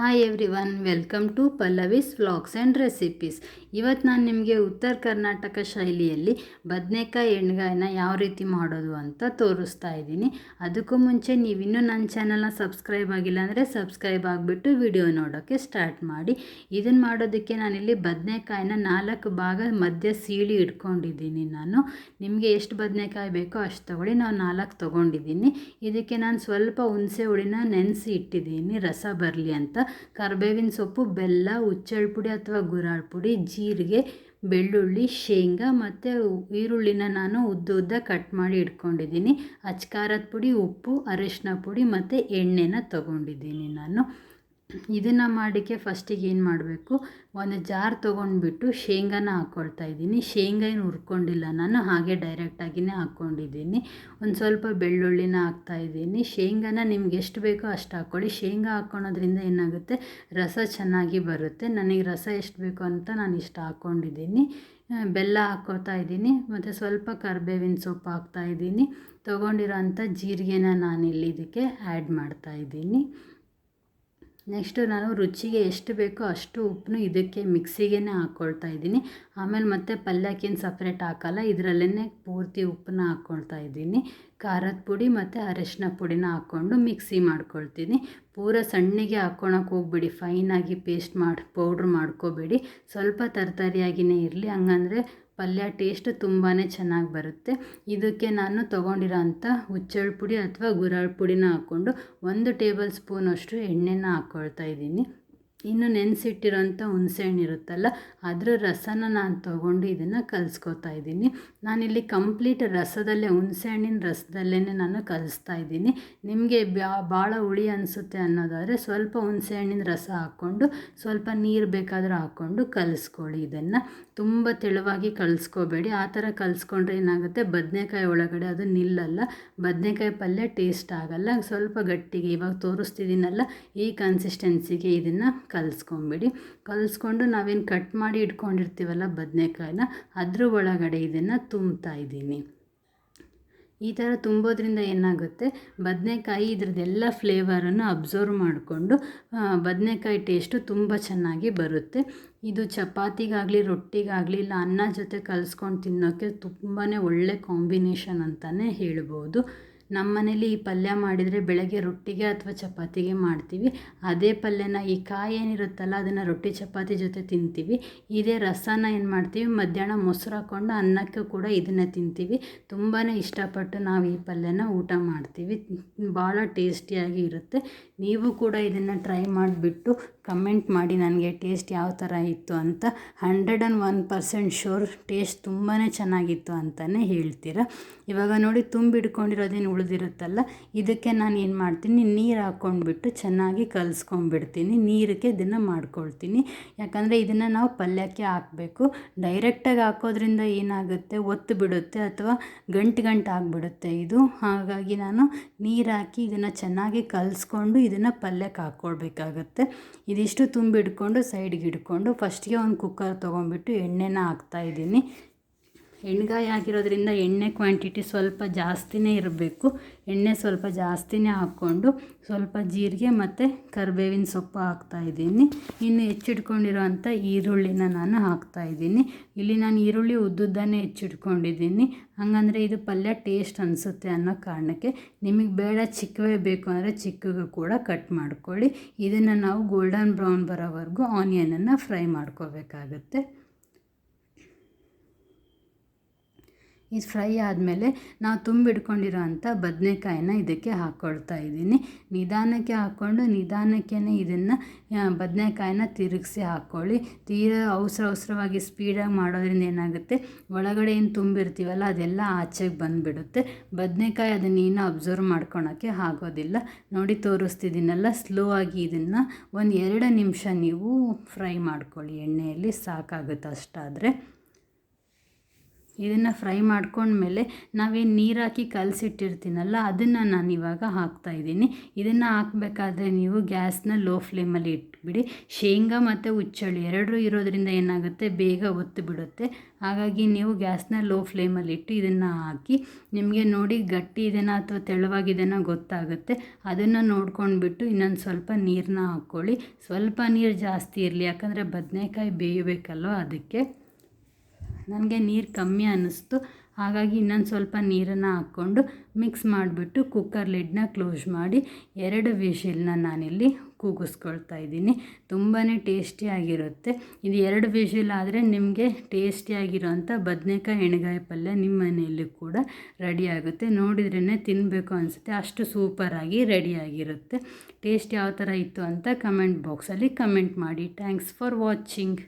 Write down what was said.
Hi everyone welcome to Pallavi's vlogs and recipes ಇವತ್ತು ನಾನು ನಿಮಗೆ ಉತ್ತರ ಕರ್ನಾಟಕ ಶೈಲಿಯಲ್ಲಿ ಬದನೆಕಾಯಿ ಎಣ್ಗಾಯನ್ನ ಯಾವ ರೀತಿ ಮಾಡೋದು ಅಂತ ತೋರಿಸ್ತಾ ಇದ್ದೀನಿ. ಅದಕ್ಕೂ ಮುಂಚೆ ನೀವಿನ್ನೂ ನನ್ನ ಚಾನಲ್ನ ಸಬ್ಸ್ಕ್ರೈಬ್ ಆಗಿಲ್ಲ ಅಂದರೆ ಸಬ್ಸ್ಕ್ರೈಬ್ ಆಗಿಬಿಟ್ಟು ವಿಡಿಯೋ ನೋಡೋಕ್ಕೆ ಸ್ಟಾರ್ಟ್ ಮಾಡಿ. ಇದನ್ನು ಮಾಡೋದಕ್ಕೆ ನಾನಿಲ್ಲಿ ಬದನೆಕಾಯಿನ ನಾಲ್ಕು ಭಾಗ ಮಧ್ಯ ಸೀಳಿ ಇಟ್ಕೊಂಡಿದ್ದೀನಿ ನಾನು. ನಿಮಗೆ ಎಷ್ಟು ಬದನೆಕಾಯಿ ಬೇಕೋ ಅಷ್ಟು ತೊಗೊಳ್ಳಿ, ನಾವು ನಾಲ್ಕು ತೊಗೊಂಡಿದ್ದೀನಿ. ಇದಕ್ಕೆ ನಾನು ಸ್ವಲ್ಪ ಹುಣಸೆ ಹುಳಿನ ನೆನೆಸಿ ಇಟ್ಟಿದ್ದೀನಿ, ರಸ ಬರಲಿ ಅಂತ. ಕರಿಬೇವಿನ ಸೊಪ್ಪು, ಬೆಲ್ಲ, ಹುಚ್ಚೆಳ್ ಪುಡಿ ಅಥವಾ ಗುರಾಳ್ ಪುಡಿ, ಜೀರಿಗೆ, ಬೆಳ್ಳುಳ್ಳಿ, ಶೇಂಗಾ ಮತ್ತು ಈರುಳ್ಳಿನ ನಾನು ಉದ್ದ ಉದ್ದ ಕಟ್ ಮಾಡಿ ಇಟ್ಕೊಂಡಿದ್ದೀನಿ. ಅಚ್ಕಾರದ ಪುಡಿ, ಉಪ್ಪು, ಅರಿಶಿನ ಪುಡಿ ಮತ್ತು ಎಣ್ಣೆನ ತೊಗೊಂಡಿದ್ದೀನಿ ನಾನು. ಇದನ್ನು ಮಾಡೋಕ್ಕೆ ಫಸ್ಟಿಗೆ ಏನು ಮಾಡಬೇಕು? ಒಂದು ಜಾರ್ ತೊಗೊಂಡ್ಬಿಟ್ಟು ಶೇಂಗಾನ ಹಾಕ್ಕೊಳ್ತಾ ಇದ್ದೀನಿ. ಶೇಂಗಾ ಏನು ಹುರ್ಕೊಂಡಿಲ್ಲ. ನಾನು ಹಾಗೆ ಡೈರೆಕ್ಟಾಗಿಯೇ ಹಾಕ್ಕೊಂಡಿದ್ದೀನಿ ಒಂದು ಸ್ವಲ್ಪ ಬೆಳ್ಳುಳ್ಳಿನ ಹಾಕ್ತಾಯಿದ್ದೀನಿ ಶೇಂಗಾನ ನಿಮ್ಗೆ ಎಷ್ಟು ಬೇಕೋ ಅಷ್ಟು ಹಾಕ್ಕೊಳ್ಳಿ ಶೇಂಗಾ ಹಾಕ್ಕೊಳೋದ್ರಿಂದ ಏನಾಗುತ್ತೆ? ರಸ ಚೆನ್ನಾಗಿ ಬರುತ್ತೆ. ನನಗೆ ರಸ ಎಷ್ಟು ಬೇಕು ಅಂತ ನಾನು ಇಷ್ಟು ಹಾಕ್ಕೊಂಡಿದ್ದೀನಿ ಬೆಲ್ಲ ಹಾಕ್ಕೋತಾ ಇದ್ದೀನಿ. ಮತ್ತು ಸ್ವಲ್ಪ ಕರ್ಬೇವಿನ ಸೊಪ್ಪು ಹಾಕ್ತಾಯಿದ್ದೀನಿ ತೊಗೊಂಡಿರೋ ಅಂಥ ಜೀರಿಗೆನ ನಾನಿಲ್ಲಿ ಇದಕ್ಕೆ ಆ್ಯಡ್ ಮಾಡ್ತಾಯಿದ್ದೀನಿ ನೆಕ್ಸ್ಟು ನಾನು ರುಚಿಗೆ ಎಷ್ಟು ಬೇಕೋ ಅಷ್ಟು ಉಪ್ಪನ್ನು ಇದಕ್ಕೆ ಮಿಕ್ಸಿಗೆ ಹಾಕ್ಕೊಳ್ತಾ ಇದ್ದೀನಿ. ಆಮೇಲೆ ಮತ್ತೆ ಪಲ್ಯಕ್ಕೇನು ಸಪ್ರೇಟ್ ಹಾಕಲ್ಲ ಇದರಲ್ಲೇ ಪೂರ್ತಿ ಉಪ್ಪನ್ನ ಹಾಕ್ಕೊಳ್ತಾ ಇದ್ದೀನಿ. ಖಾರದ ಪುಡಿ ಮತ್ತು ಅರಶಿನ ಪುಡಿನ ಹಾಕ್ಕೊಂಡು ಮಿಕ್ಸಿ ಮಾಡ್ಕೊಳ್ತೀನಿ. ಪೂರ ಸಣ್ಣಗೆ ಹಾಕ್ಕೊಳಕ್ಕೆ ಹೋಗ್ಬೇಡಿ ಫೈನಾಗಿ ಪೇಸ್ಟ್ ಮಾಡಿ ಪೌಡ್ರ್ ಮಾಡ್ಕೋಬೇಡಿ. ಸ್ವಲ್ಪ ತರತರಿಯಾಗಿಯೇ ಇರಲಿ, ಹಂಗಂದರೆ ಪಲ್ಯ ಟೇಸ್ಟ್ ತುಂಬಾ ಚೆನ್ನಾಗಿ ಬರುತ್ತೆ. ಇದಕ್ಕೆ ನಾನು ತೊಗೊಂಡಿರೋ ಅಂಥ ಹುಚ್ಚಳ್ಳು ಪುಡಿ ಅಥವಾ ಗುರಾಳ್ ಪುಡಿನ ಹಾಕ್ಕೊಂಡು ಒಂದು ಟೇಬಲ್ ಸ್ಪೂನಷ್ಟು ಎಣ್ಣೆನ ಹಾಕ್ಕೊಳ್ತಾ ಇದ್ದೀನಿ. ಇನ್ನು ನೆನೆಸಿಟ್ಟಿರೋಂಥ ಹುಣಸೆಹಣ್ಣು ಇರುತ್ತಲ್ಲ ಅದರ ರಸನ ನಾನು ತೊಗೊಂಡು ಇದನ್ನು ಕಲಿಸ್ಕೋತಾ ಇದ್ದೀನಿ. ನಾನಿಲ್ಲಿ ಕಂಪ್ಲೀಟ್ ರಸದಲ್ಲೇ, ಹುಣಸೆಹಣ್ಣಿನ ರಸದಲ್ಲೇ ನಾನು ಕಲಿಸ್ತಾ ಇದ್ದೀನಿ. ನಿಮಗೆ ಭಾಳ ಹುಳಿ ಅನಿಸುತ್ತೆ ಅನ್ನೋದಾದರೆ ಸ್ವಲ್ಪ ಹುಣಸೆಹಣ್ಣಿನ ರಸ ಹಾಕ್ಕೊಂಡು, ಸ್ವಲ್ಪ ನೀರು ಬೇಕಾದರೂ ಹಾಕ್ಕೊಂಡು ಕಲಿಸ್ಕೊಳ್ಳಿ ಇದನ್ನು. ತುಂಬ ತೆಳುವಾಗಿ ಕಲಿಸ್ಕೋಬೇಡಿ. ಆ ಥರ ಕಲಿಸ್ಕೊಂಡ್ರೆ ಏನಾಗುತ್ತೆ? ಬದನೆಕಾಯಿ ಒಳಗಡೆ ಅದು ನಿಲ್ಲಲ್ಲ. ಬದನೆಕಾಯಿ ಪಲ್ಯ ಟೇಸ್ಟ್ ಆಗಲ್ಲ. ಸ್ವಲ್ಪ ಗಟ್ಟಿಗೆ ಇವಾಗ ತೋರಿಸ್ತಿದ್ದೀನಲ್ಲ, ಈ ಕನ್ಸಿಸ್ಟೆನ್ಸಿಗೆ ಇದನ್ನು ಕಲಿಸ್ಕೊಂಬಿಡಿ. ಕಲಿಸ್ಕೊಂಡು ನಾವೇನು ಕಟ್ ಮಾಡಿ ಇಟ್ಕೊಂಡಿರ್ತೀವಲ್ಲ ಬದನೆಕಾಯಿನ, ಅದ್ರ ಒಳಗಡೆ ಇದನ್ನು ತುಂಬ್ತಾ ಇದ್ದೀನಿ. ಈ ಥರ ತುಂಬೋದ್ರಿಂದ ಏನಾಗುತ್ತೆ? ಬದನೆಕಾಯಿ ಇದ್ರದ್ದೆಲ್ಲ ಫ್ಲೇವರನ್ನು ಅಬ್ಸರ್ವ್ ಮಾಡಿಕೊಂಡು ಬದನೆಕಾಯಿ ಟೇಸ್ಟು ತುಂಬ ಚೆನ್ನಾಗಿ ಬರುತ್ತೆ. ಇದು ಚಪಾತಿಗಾಗಲಿ, ರೊಟ್ಟಿಗಾಗಲಿ, ಇಲ್ಲ ಅನ್ನ ಜೊತೆ ಕಲಿಸ್ಕೊಂಡು ತಿನ್ನೋಕ್ಕೆ ತುಂಬಾ ಒಳ್ಳೆ ಕಾಂಬಿನೇಷನ್ ಅಂತಲೇ ಹೇಳ್ಬೋದು. ನಮ್ಮ ಮನೇಲಿ ಈ ಪಲ್ಯ ಮಾಡಿದರೆ ಬೆಳಗ್ಗೆ ರೊಟ್ಟಿಗೆ ಅಥವಾ ಚಪಾತಿಗೆ ಮಾಡ್ತೀವಿ. ಅದೇ ಪಲ್ಯನ ಈ ಕಾಯಿ ಏನಿರುತ್ತಲ್ಲ, ಅದನ್ನು ರೊಟ್ಟಿ ಚಪಾತಿ ಜೊತೆ ತಿಂತೀವಿ. ಇದೇ ರಸನ ಏನು ಮಾಡ್ತೀವಿ, ಮಧ್ಯಾಹ್ನ ಮೊಸರು ಹಾಕ್ಕೊಂಡು ಅನ್ನಕ್ಕೆ ಕೂಡ ಇದನ್ನು ತಿಂತೀವಿ. ತುಂಬಾ ಇಷ್ಟಪಟ್ಟು ನಾವು ಈ ಪಲ್ಯನ ಊಟ ಮಾಡ್ತೀವಿ. ಭಾಳ ಟೇಸ್ಟಿಯಾಗಿ ಇರುತ್ತೆ. ನೀವು ಕೂಡ ಇದನ್ನು ಟ್ರೈ ಮಾಡಿಬಿಟ್ಟು ಕಮೆಂಟ್ ಮಾಡಿ ನನಗೆ ಟೇಸ್ಟ್ ಯಾವ ಥರ ಇತ್ತು ಅಂತ. Hundred and one percent sure taste ತುಂಬಾ ಚೆನ್ನಾಗಿತ್ತು ಅಂತಲೇ ಹೇಳ್ತೀರ. ಇವಾಗ ನೋಡಿ ತುಂಬಿಡ್ಕೊಂಡಿರೋದೇನು ಉಳಿದಿರುತ್ತಲ್ಲ, ಇದಕ್ಕೆ ನಾನು ಏನು ಮಾಡ್ತೀನಿ, ನೀರು ಹಾಕ್ಕೊಂಡ್ಬಿಟ್ಟು ಚೆನ್ನಾಗಿ ಕಲಿಸ್ಕೊಂಡ್ಬಿಡ್ತೀನಿ, ನೀರಿಗೆ ಇದನ್ನು ಮಾಡ್ಕೊಳ್ತೀನಿ. ಯಾಕಂದರೆ ಇದನ್ನು ನಾವು ಪಲ್ಯಕ್ಕೆ ಹಾಕಬೇಕು. ಡೈರೆಕ್ಟಾಗಿ ಹಾಕೋದ್ರಿಂದ ಏನಾಗುತ್ತೆ? ಒತ್ತು ಬಿಡುತ್ತೆ ಅಥವಾ ಗಂಟು ಗಂಟು ಆಗಿಬಿಡುತ್ತೆ ಇದು. ಹಾಗಾಗಿ ನಾನು ನೀರು ಹಾಕಿ ಇದನ್ನು ಚೆನ್ನಾಗಿ ಕಲಸ್ಕೊಂಡು ಇದನ್ನು ಪಲ್ಯಕ್ಕೆ ಹಾಕ್ಕೊಳ್ಬೇಕಾಗತ್ತೆ ಇದಿಷ್ಟು ತುಂಬಿಡ್ಕೊಂಡು, ಸೈಡ್ಗೆ ಇಡ್ಕೊಂಡು ಫಸ್ಟಿಗೆ ಒಂದು ಕುಕ್ಕರ್ ತೊಗೊಂಡ್ಬಿಟ್ಟು ಎಣ್ಣೆನ ಹಾಕ್ತಾಯಿದ್ದೀನಿ ಎಣ್ಗಾಯಿ ಆಗಿರೋದ್ರಿಂದ ಎಣ್ಣೆ ಕ್ವಾಂಟಿಟಿ ಸ್ವಲ್ಪ ಜಾಸ್ತಿನೇ ಇರಬೇಕು. ಎಣ್ಣೆ ಸ್ವಲ್ಪ ಜಾಸ್ತಿನೇ ಹಾಕ್ಕೊಂಡು ಸ್ವಲ್ಪ ಜೀರಿಗೆ ಮತ್ತು ಕರಿಬೇವಿನ ಸೊಪ್ಪು ಹಾಕ್ತಾಯಿದ್ದೀನಿ ಇನ್ನು ಹೆಚ್ಚಿಟ್ಕೊಂಡಿರೋಂಥ ಈರುಳ್ಳಿನ ನಾನು ಹಾಕ್ತಾಯಿದ್ದೀನಿ ಇಲ್ಲಿ ನಾನು ಈರುಳ್ಳಿ ಉದ್ದುದ್ದನೇ ಹೆಚ್ಚಿಟ್ಕೊಂಡಿದ್ದೀನಿ. ಹಂಗಂದರೆ ಇದು ಪಲ್ಯ ಟೇಸ್ಟ್ ಅನಿಸುತ್ತೆ ಅನ್ನೋ ಕಾರಣಕ್ಕೆ ನಿಮಗೆ ಬೇಡ ಚಿಕ್ಕವೇ ಬೇಕು ಅಂದರೆ ಚಿಕ್ಕಗೂ ಕೂಡ ಕಟ್ ಮಾಡ್ಕೊಳ್ಳಿ. ಇದನ್ನು ನಾವು ಗೋಲ್ಡನ್ ಬ್ರೌನ್ ಬರೋವರೆಗೂ ಆನಿಯನನ್ನು ಫ್ರೈ ಮಾಡ್ಕೋಬೇಕಾಗತ್ತೆ. ಇದು ಫ್ರೈ ಆದಮೇಲೆ ನಾವು ತುಂಬಿಟ್ಕೊಂಡಿರೋ ಅಂಥ ಬದನೆಕಾಯಿನ ಇದಕ್ಕೆ ಹಾಕ್ಕೊಳ್ತಾ ಇದ್ದೀನಿ. ನಿಧಾನಕ್ಕೆ ಹಾಕ್ಕೊಂಡು ನಿಧಾನಕ್ಕೇ ಇದನ್ನು ಬದನೆಕಾಯಿನ ತಿರುಗಿಸಿ ಹಾಕ್ಕೊಳ್ಳಿ ತೀರಾ ಅವಸರ ಅವಸರವಾಗಿ ಸ್ಪೀಡಾಗಿ ಮಾಡೋದ್ರಿಂದ ಏನಾಗುತ್ತೆ? ಒಳಗಡೆ ಏನು ತುಂಬಿರ್ತೀವಲ್ಲ, ಅದೆಲ್ಲ ಆಚೆಗೆ ಬಂದುಬಿಡುತ್ತೆ. ಬದನೆಕಾಯಿ ಅದನ್ನೇನು ಅಬ್ಸರ್ವ್ ಮಾಡ್ಕೊಳೋಕ್ಕೆ ಆಗೋದಿಲ್ಲ. ನೋಡಿ, ತೋರಿಸ್ತಿದ್ದೀನಲ್ಲ ಸ್ಲೋ ಆಗಿ ಇದನ್ನು ಒಂದು ಎರಡು ನಿಮಿಷ ನೀವು ಫ್ರೈ ಮಾಡ್ಕೊಳ್ಳಿ. ಎಣ್ಣೆಯಲ್ಲಿ ಸಾಕಾಗುತ್ತೆ ಅಷ್ಟಾದರೆ. ಇದನ್ನು ಫ್ರೈ ಮಾಡ್ಕೊಂಡ್ಮೇಲೆ ನಾವೇನು ನೀರು ಹಾಕಿ ಕಲಸಿಟ್ಟಿರ್ತೀನಲ್ಲ, ಅದನ್ನು ನಾನು ಇವಾಗ ಹಾಕ್ತಾಯಿದ್ದೀನಿ ಇದನ್ನು ಹಾಕಬೇಕಾದ್ರೆ ನೀವು ಗ್ಯಾಸ್ನ ಲೋ ಫ್ಲೇಮಲ್ಲಿ ಇಟ್ಬಿಡಿ. ಶೇಂಗಾ ಮತ್ತು ಹುಚ್ಚಳ್ಳಿ ಎರಡೂ ಇರೋದರಿಂದ ಏನಾಗುತ್ತೆ, ಬೇಗ ಒತ್ತು ಬಿಡುತ್ತೆ ಹಾಗಾಗಿ ನೀವು ಗ್ಯಾಸ್ನ ಲೋ ಫ್ಲೇಮಲ್ಲಿ ಇಟ್ಟು ಇದನ್ನು ಹಾಕಿ, ನಿಮಗೆ ನೋಡಿ ಗಟ್ಟಿ ಇದೆನಾ ಅಥವಾ ತೆಳುವಾಗಿದೆನಾ ಗೊತ್ತಾಗುತ್ತೆ. ಅದನ್ನು ನೋಡ್ಕೊಂಡ್ಬಿಟ್ಟು ಇನ್ನೊಂದು ಸ್ವಲ್ಪ ನೀರನ್ನ ಹಾಕ್ಕೊಳ್ಳಿ. ಸ್ವಲ್ಪ ನೀರು ಜಾಸ್ತಿ ಇರಲಿ, ಯಾಕಂದರೆ ಬದನೆಕಾಯಿ ಬೇಯಬೇಕಲ್ವ ಅದಕ್ಕೆ. ನನಗೆ ನೀರು ಕಮ್ಮಿ ಅನ್ನಿಸ್ತು. ಹಾಗಾಗಿ ಇನ್ನೊಂದು ಸ್ವಲ್ಪ ನೀರನ್ನು ಹಾಕ್ಕೊಂಡು ಮಿಕ್ಸ್ ಮಾಡಿಬಿಟ್ಟು ಕುಕ್ಕರ್ ಲಿಡ್ನ ಕ್ಲೋಸ್ ಮಾಡಿ ಎರಡು ವಿಷಿಲ್ನ ನಾನಿಲ್ಲಿ ಕೂಗಿಸ್ಕೊಳ್ತಾ ಇದ್ದೀನಿ. ತುಂಬಾ ಟೇಸ್ಟಿಯಾಗಿರುತ್ತೆ ಇದು ಎರಡು ವಿಷಿಲ್ ಆದರೆ ನಿಮಗೆ ಟೇಸ್ಟಿಯಾಗಿರೋಂಥ ಬದನೆಕಾಯಿ ಎಣ್ಗಾಯಿ ಪಲ್ಯ ನಿಮ್ಮ ಮನೆಯಲ್ಲಿ ಕೂಡ ರೆಡಿಯಾಗುತ್ತೆ ನೋಡಿದ್ರೇ ತಿನ್ನಬೇಕು ಅನಿಸುತ್ತೆ. ಅಷ್ಟು ಸೂಪರಾಗಿ ರೆಡಿಯಾಗಿರುತ್ತೆ ಟೇಸ್ಟ್ ಯಾವ ಥರ ಇತ್ತು ಅಂತ ಕಮೆಂಟ್ ಬಾಕ್ಸಲ್ಲಿ ಕಮೆಂಟ್ ಮಾಡಿ. Thanks for watching